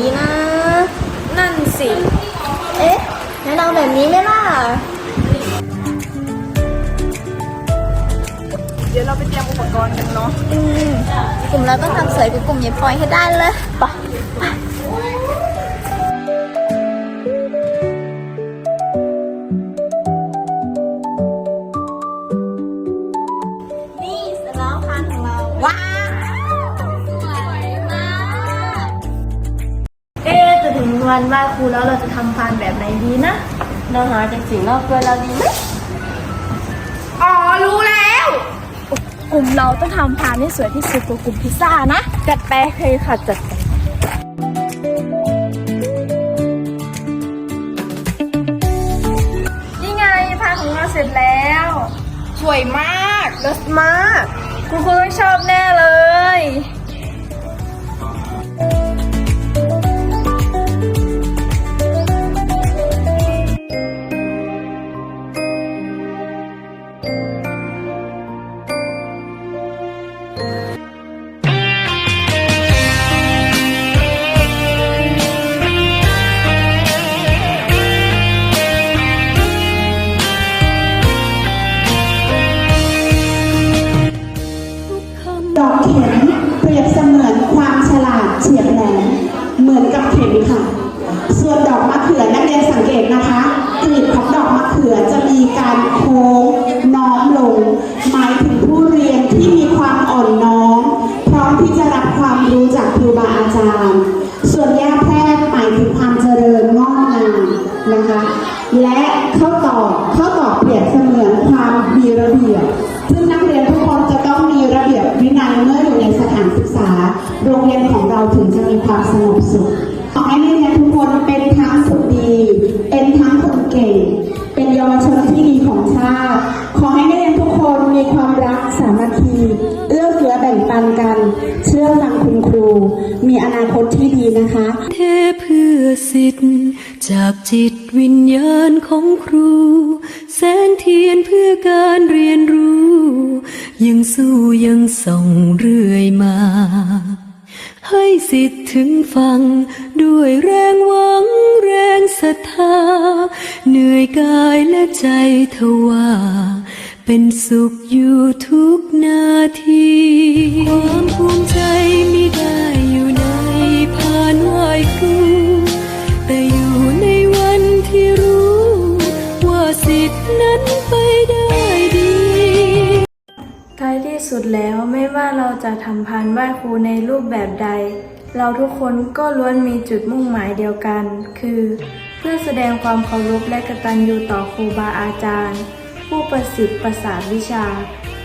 ดีนะ นั่นสิ เอ๊ะแนะนำแบบนี้ไหมล่ะ เดี๋ยวเราไปเตรียมอุปกรณ์กันเนาะ อืม กลุ่มเราต้องทำสวยกับกลุ่มยายพอยให้ได้เลยไปไป วันไหว้ครูแล้วเราจะทำพานแบบไหนดีนะ เราหาจากสิ่งนอกตัวเราดีไหมอ๋อ รู้แล้ว กลุ่มเราต้องทำพานให้สวยที่สุดกว่ากลุ่มพิซซ่านะ จัดไปเคยค่ะจัดไปนี่ไงพานของเราเสร็จแล้ว สวยมากรสมาก คุณครูต้องชอบแน่เลย ดอกเข็มเปรียบเสมือนความฉลาดเฉียบแหลมเหมือนกับเข็มค่ะ ส่วนดอกมะเขือนักเรียนสังเกตนะคะกลีบของดอกมะเขือจะมีการโค้งน้อมลง หมายถึงผู้เรียนที่มีความอ่อนน้อมพร้อมที่จะรับความรู้จากครูบาอาจารย์ ปันกัน เชื่อฟังคุณครู มีอนาคตที่ดีนะคะ เทเพื่อสิทธิ์จากจิตวิญญาณของครู แสงเทียนเพื่อการเรียนรู้ ยังสู้ยังส่องเรื่อยมา ให้สิทธิ์ถึงฟัง ด้วยแรงหวังแรงศรัทธา เหนื่อยกายและใจทว่า เป็นสุขอยู่ทุก ความภูมิใจไม่ได้อยู่ในพานไหวครู แต่อยู่ในวันที่รู้ ว่าสิทธินั้นไปได้ดีท้ายที่สุดแล้วไม่ว่าเราจะทำพานไหว้ครูในรูปแบบใด เราทุกคนก็ล้วนมีจุดมุ่งหมายเดียวกัน คือ เพื่อแสดงความเคารพและกตัญญูต่อครูบาอาจารย์ ผู้ประสิทธิ์ประสาทวิชา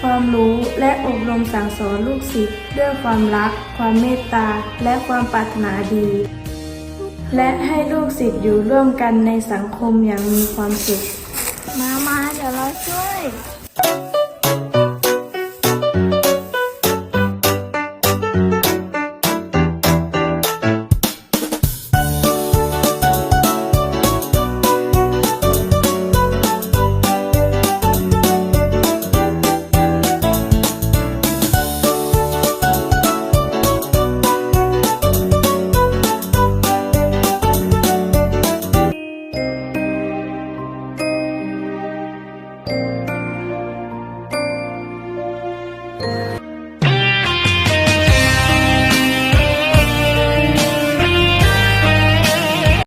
ความรู้และอบรมสั่งสอนลูกศิษย์ด้วยความรัก ความเมตตา และความปรารถนาดี และให้ลูกศิษย์อยู่ร่วมกันในสังคมอย่างมีความสุข มามาเดี๋ยวเราช่วย